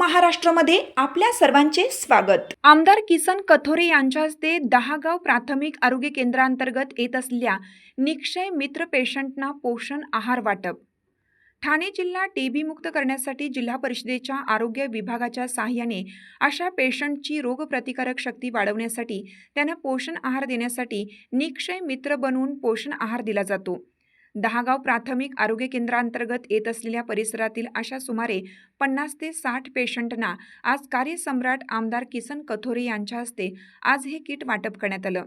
महाराष्ट्रमध्ये आपल्या सर्वांचे स्वागत. आमदार किसन कथोरे यांच्या हस्ते दहागाव प्राथमिक आरोग्य केंद्रांतर्गत येत असलेल्या निक्षय मित्र पेशंटना पोषण आहार वाटप. ठाणे जिल्हा टीबी मुक्त करण्यासाठी जिल्हा परिषदेच्या आरोग्य विभागाच्या सहाय्याने अशा पेशंटची रोगप्रतिकारक शक्ती वाढवण्यासाठी त्यांना पोषण आहार देण्यासाठी निक्षय मित्र बनवून पोषण आहार दिला जातो. दहागाव प्राथमिक आरोग्य केंद्रांतर्गत येत असलेल्या परिसरातील अशा सुमारे पन्नास ते साठ पेशंटना आज कार्यसम्राट आमदार किसन कथोरे यांच्या हस्ते आज हे किट वाटप करण्यात आलं.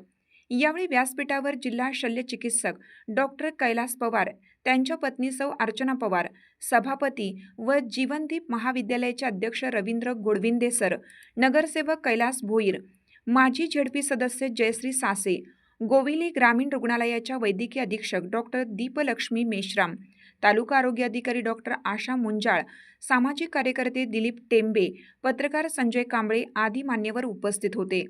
यावेळी व्यासपीठावर जिल्हा शल्य चिकित्सक डॉक्टर कैलास पवार त्यांच्या पत्नी सौ अर्चना पवार सभापती व जीवनदीप महाविद्यालयाचे अध्यक्ष रवींद्र गोडविंदे सर नगरसेवक कैलास भोईर माजी झेडपी सदस्य जयश्री सासे गोविली ग्रामीण रुग्णालयाच्या वैद्यकीय अधीक्षक डॉक्टर दीपलक्ष्मी मेश्राम तालुका आरोग्य अधिकारी डॉक्टर आशा मुंजाळ सामाजिक कार्यकर्ते दिलीप टेंबे पत्रकार संजय कांबळे आदी मान्यवर उपस्थित होते.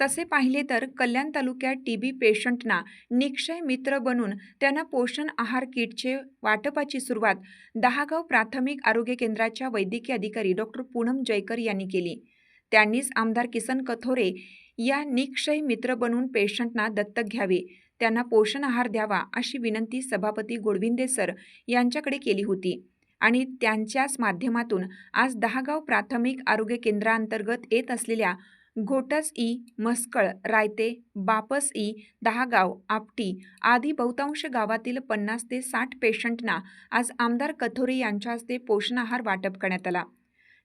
तसे पाहिले तर कल्याण तालुक्यात टी बी पेशंटना निक्षय मित्र बनून त्यांना पोषण आहार किटचे वाटपाची सुरुवात दहागाव प्राथमिक आरोग्य केंद्राच्या वैद्यकीय अधिकारी डॉक्टर पूनम जयकर यांनी केली. त्यांनीच आमदार किसन कथोरे या निक्षय मित्र बनून पेशंटना दत्तक घ्यावे. त्यांना पोषण आहार द्यावा अशी विनंती सभापती गोडविंदे सर यांच्याकडे केली होती. आणि त्यांच्याच माध्यमातून आज दहागाव प्राथमिक आरोग्य केंद्रांतर्गत येत असलेल्या घोटस ई मस्कळ रायते बापस ई दहागाव आपटी आदी बहुतांश गावातील पन्नास ते साठ पेशंटना आज आमदार कथोरे यांच्या हस्ते पोषण आहार वाटप करण्यात आला.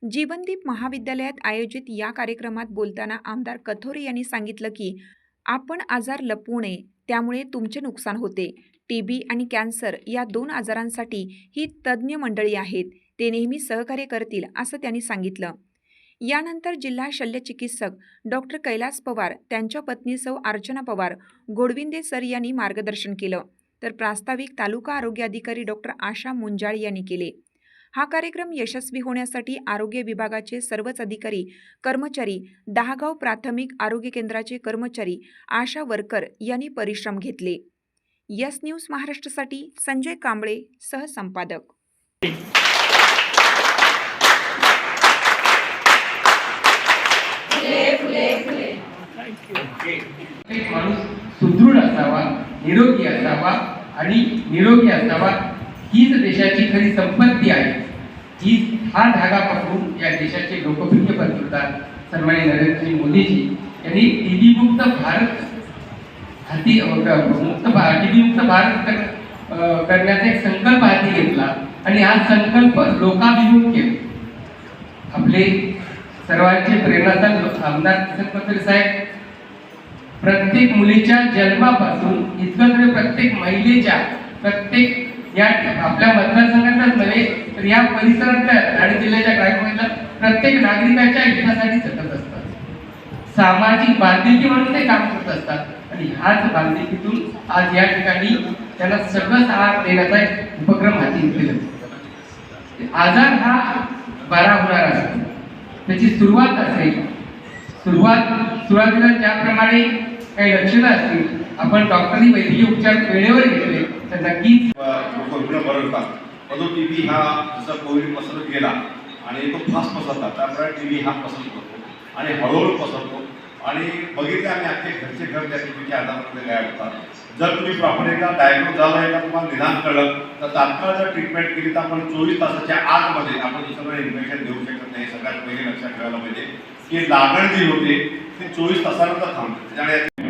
जीवनदीप महाविद्यालयात आयोजित या कार्यक्रमात बोलताना आमदार कथोरे यांनी सांगितलं की आपण आजार लपवू नये त्यामुळे तुमचे नुकसान होते. टीबी आणि कॅन्सर या दोन आजारांसाठी ही तज्ज्ञ मंडळी आहेत. ते नेहमी सहकार्य करतील असं त्यांनी सांगितलं. यानंतर जिल्हा शल्यचिकित्सक डॉक्टर कैलास पवार त्यांच्या पत्नी सौ अर्चना पवार गोडविंदे सर यांनी मार्गदर्शन केलं. तर प्रास्ताविक तालुका आरोग्य अधिकारी डॉक्टर आशा मुंजाळ यांनी केले. हा कार्यक्रम यशस्वी होण्यासाठी आरोग्य विभागाचे सर्वच अधिकारी कर्मचारी दहागाव प्राथमिक आरोग्य केंद्राचे कर्मचारी आशा वर्कर यांनी परिश्रम घेतले. यस न्यूज महाराष्ट्रासाठी संजय कांबळे सहसंपादक. एक माणूस सुदृढ असावा निरोगी असावा आणि निरोगी असावा देशाची खरी संपत्ती आहे. ही हा धागा पकडून या देशाचे लोकप्रिय पंतप्रधान सन्मान्य नरेंद्रजी मोदीजी यांनी टीबीमुक्त भारत हाती मुक्त भारत टीबीमुक्त भारत कर- करण्याचा एक संकल्प हाती घेतला आणि हा संकल्प लोकाभिमुख केला. आपले सर्वांचे प्रेरणादान आमदार किसन साहेब प्रत्येक मुलीच्या जन्मापासून इतकं प्रत्येक महिलेच्या प्रत्येक या आपल्या मतदारसंघातच नव्हे तर या परिसरातल्या ठाणे जिल्ह्याच्या ग्रामीण प्रत्येक नागरिकाच्या हितासाठी झटत असतात. सामाजिक बांधिलकी म्हणून ते काम करत असतात. आणि ह्याच बांधिलकीतून आज या ठिकाणी त्यांना सगळं आहार देण्याचा एक उपक्रम हाती घेतलेला आजार हा बरा होणार असतो. त्याची सुरुवात असेल. सुरुवात सुरुवातीला ज्याप्रमाणे काही लक्षणं असतील आपण डॉक्टरनी वैद्यकीय उपचार वेळेवर घेतले. तर नक्कीच लोक रुग्ण बरं होतात परंतु टी हा जसा कोविड पसरत गेला आणि तो फास्ट पसरला त्यामुळे टी बी हा पसरत होतो आणि हळूहळू पसरतो. आणि बघितले आम्ही अख्खे घरचे घर त्या टीबीच्या आजारामध्ये गायब होतात. जर तुम्ही प्रॉपर एकदा डायग्नोज झालं एकदा तुम्हाला निदान कळलं तर तात्काळ जर ट्रीटमेंट केली तर आपण चोवीस तासाच्या आतमध्ये आपण दुसरं इन्फेक्शन देऊ शकत नाही. सगळ्यात पहिले लक्षात ठेवायला पाहिजे. की लागण जी होते ती चोवीस तासानंतर थांबते. त्याच्यामुळे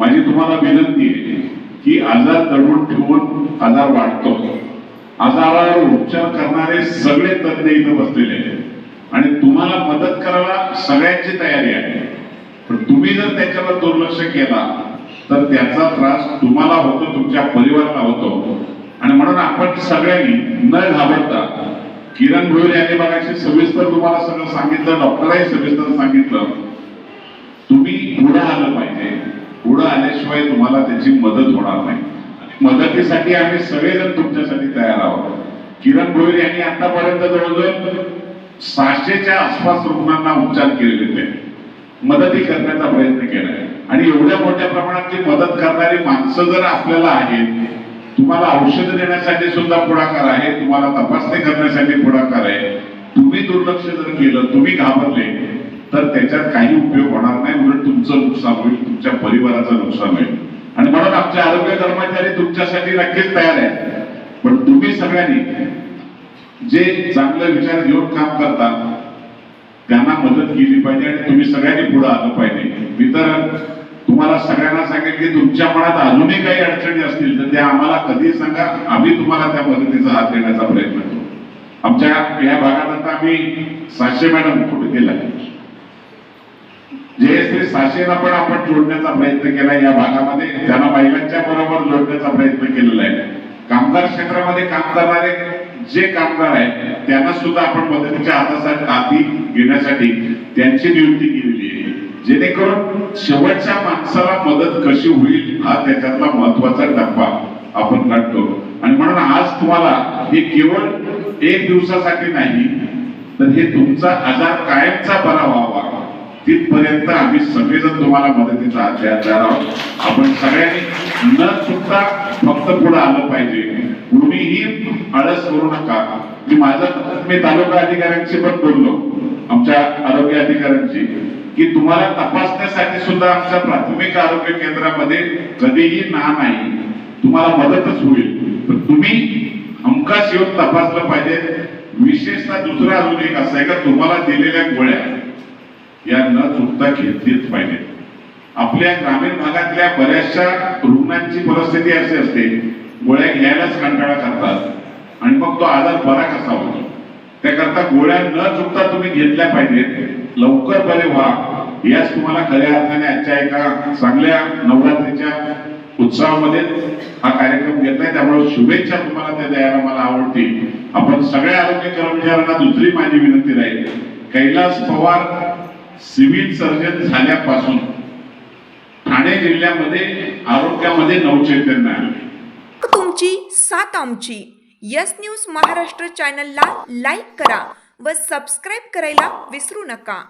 माझी तुम्हाला विनंती आहे की आजार दडवून ठेवून आजार वाढतो. आजारावर उपचार करणारे सगळे तज्ञ इथं बसलेले आहेत. आणि तुम्हाला मदत करायला सगळ्यांची तयारी आहे. पण तुम्ही जर त्याच्यावर दुर्लक्ष केला तर त्याचा त्रास तुम्हाला होतो तुमच्या परिवाराला होतो. आणि म्हणून आपण सगळ्यांनी न घाबरता किरण भोईर यांनी बघायची सविस्तर तुम्हाला सगळं सांगितलं डॉक्टरही सविस्तर सांगितलं. तुम्ही पुढे आलं पाहिजे. पुढं आल्याशिवाय तुम्हाला त्याची मदत होणार नाही. मदतीसाठी आम्ही सगळेजण तुमच्यासाठी तयार आहोत. किरण गोयल यांनी आतापर्यंत जवळजवळ सहाशेच्या आसपास रुग्णांना उपचार केलेले आहेत. मदती करण्याचा प्रयत्न केलाय आणि एवढ्या मोठ्या प्रमाणातली मदत करणारी माणसं जर आपल्याला आहेत तुम्हाला औषध देण्यासाठी सुद्धा पुढाकार आहे तुम्हाला तपासणी करण्यासाठी पुढाकार आहे. तुम्ही दुर्लक्ष जर केलं तुम्ही घाबरले तर त्याच्यात काही उपयोग होणार नाही उलट तुमचं नुकसान होईल तुमच्या परिवाराचं नुकसान होईल. आणि म्हणून आमचे आरोग्य कर्मचारी तुमच्यासाठी नक्कीच तयार आहेत. पण तुम्ही सगळ्यांनी जे चांगले विचार घेऊन काम करतात त्यांना मदत केली पाहिजे आणि तुम्ही सगळ्यांनी पुढे आलं पाहिजे. मी तर तुम्हाला सगळ्यांना सांगेल की तुमच्या मनात अजूनही काही अडचणी असतील तर त्या आम्हाला कधी सांगा. आम्ही तुम्हाला त्या मदतीचा हात देण्याचा प्रयत्न करू. आमच्या या भागात आता आम्ही सातशे मॅडम कुठे गेला जेएसपी साशेला पण आपण जोडण्याचा प्रयत्न केला या भागामध्ये त्यांना महिलांच्या बरोबर जोडण्याचा प्रयत्न केलेला आहे. कामगार क्षेत्रामध्ये काम करणारे जे कामगार आहेत त्यांना सुद्धा आपण मदतीच्या हातासाठी हाती घेण्यासाठी त्यांची नियुक्ती केलेली आहे. जेणेकरून शेवटच्या माणसाला मदत कशी होईल हा त्याच्यातला महत्त्वाचा टप्पा आपण काढतो. आणि म्हणून आज तुम्हाला हे केवळ एक दिवसासाठी नाही तर हे तुमचा आजार कायमचा बरा व्हावा. तिथपर्यंत आम्ही सगळेजण तुम्हाला मदतीचा हात द्यायला आहोत आपण सगळ्यांनी न चुकता फक्त पुढे आलं पाहिजे. कुणीही आळस करू नका. मी माझं मी तालुका अधिकाऱ्यांशी पण बोललो आमच्या आरोग्य अधिकाऱ्यांशी की तुम्हाला तपासण्यासाठी सुद्धा आमच्या प्राथमिक आरोग्य केंद्रामध्ये कधीही ना नाही. तुम्हाला मदतच होईल. पण तुम्ही हमखास येऊन तपासलं पाहिजे. विशेषतः दुसरं अजून एक असं आहे का? तुम्हाला दिलेल्या गोळ्या. या न चुकता घेतलीच पाहिजे. आपल्या ग्रामीण भागातल्या बऱ्याचशा रुग्णांची परिस्थिती अशी असते गोळ्या घ्यायलाच कंटाळा करतात. आणि मग तो आजार बरा कसा होतो? त्याकरता गोळ्या न चुकता तुम्ही घेतल्या पाहिजेत. लवकर बरे व्हा. याच तुम्हाला खऱ्या अर्थाने आजच्या एका चांगल्या नवरात्रीच्या उत्सवामध्ये हा कार्यक्रम घेतलाय. त्यामुळे शुभेच्छा तुम्हाला त्या द्यायला मला आवडते आपण सगळ्या आरोग्य कर्मचाऱ्यांना दुसरी माझी विनंती राहील. कैलास पवार सिव्हिल सर्जन झाल्यापासून ठाणे जिल्ह्यामध्ये आरोग्यामध्ये नवचैतन्य आले तुमची सात आमची. यस न्यूज महाराष्ट्र चॅनलला लाईक करा व सबस्क्राईब करायला विसरू नका.